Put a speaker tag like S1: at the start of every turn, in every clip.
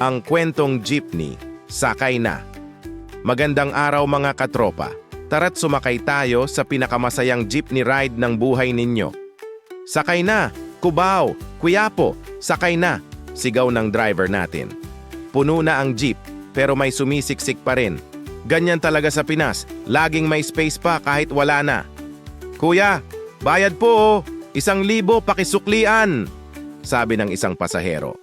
S1: ang kwentong jeepney, sakay na. Magandang araw mga katropa. Tara't sumakay tayo sa pinakamasayang jeepney ride ng buhay ninyo. Sakay na! Cubao! Kuyapo! Sakay na! Sigaw ng driver natin. Puno na ang jeep, pero may sumisiksik pa rin. Ganyan talaga sa Pinas, laging may space pa kahit wala na. Kuya, bayad po oh. Isang libo pakisuklian! Sabi ng isang pasahero.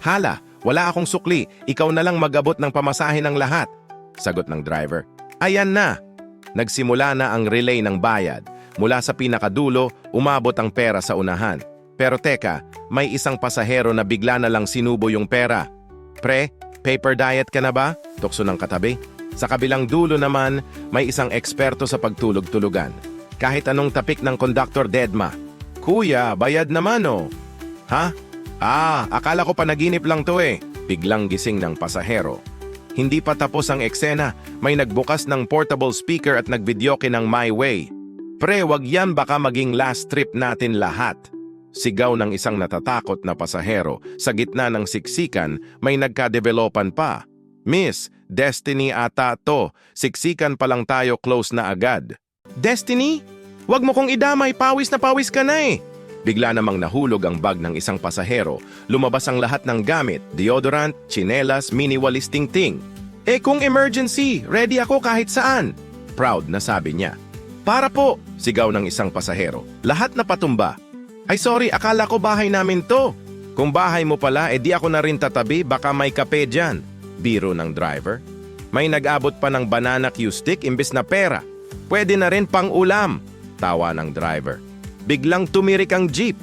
S1: Hala, wala akong sukli. Ikaw na lang magabot ng pamasahe ng lahat. Sagot ng driver. Ayan na! Nagsimula na ang relay ng bayad. Mula sa pinakadulo, umabot ang pera sa unahan. Pero teka, may isang pasahero na bigla na lang sinubo yung pera. Pre, paper diet ka na ba? Tukso ng katabi. Sa kabilang dulo naman, may isang eksperto sa pagtulog-tulugan. Kahit anong tapik ng konduktor Dedma. Kuya, bayad naman oh. Ha? Ah, akala ko panaginip lang to eh. Biglang gising ng pasahero. Hindi pa tapos ang eksena, may nagbukas ng portable speaker at nagvideoke ng My Way. Pre, wag yan baka maging last trip natin lahat. Sigaw ng isang natatakot na pasahero. Sa gitna ng siksikan, may nagkadevelopan pa. Miss, Destiny ata to. Siksikan pa lang tayo close na agad. Destiny? Wag mo kong idamay, pawis na pawis ka na eh. Bigla namang nahulog ang bag ng isang pasahero. Lumabas ang lahat ng gamit, deodorant, chinelas, mini-walis ting-ting. Eh kung emergency, ready ako kahit saan. Proud na sabi niya. Para po, sigaw ng isang pasahero. Lahat na patumba. Ay sorry, akala ko bahay namin to. Kung bahay mo pala, edi ako na rin tatabi, baka may kape dyan. Biro ng driver. May nag-abot pa ng banana cue stick imbes na pera. Pwede na rin pang ulam. Tawa ng driver. Biglang tumirik ang jeep,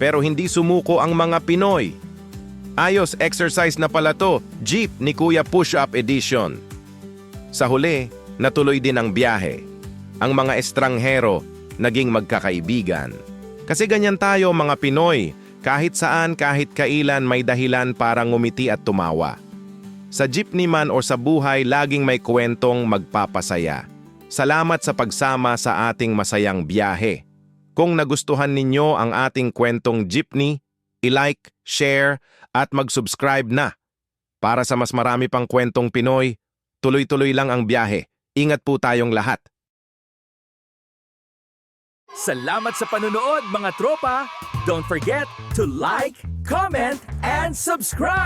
S1: pero hindi sumuko ang mga Pinoy. Ayos, exercise na pala to, jeep ni Kuya Push Up Edition. Sa huli, natuloy din ang biyahe. Ang mga estranghero naging magkakaibigan. Kasi ganyan tayo mga Pinoy, kahit saan kahit kailan may dahilan para ngumiti at tumawa. Sa jeepney man o sa buhay, laging may kwentong magpapasaya. Salamat sa pagsama sa ating masayang biyahe. Kung nagustuhan ninyo ang ating kwentong jeepney, i-like, share, at mag-subscribe na. Para sa mas marami pang kwentong Pinoy, tuloy-tuloy lang ang biyahe. Ingat po tayong lahat.
S2: Salamat sa panunood mga tropa! Don't forget to like, comment, and subscribe!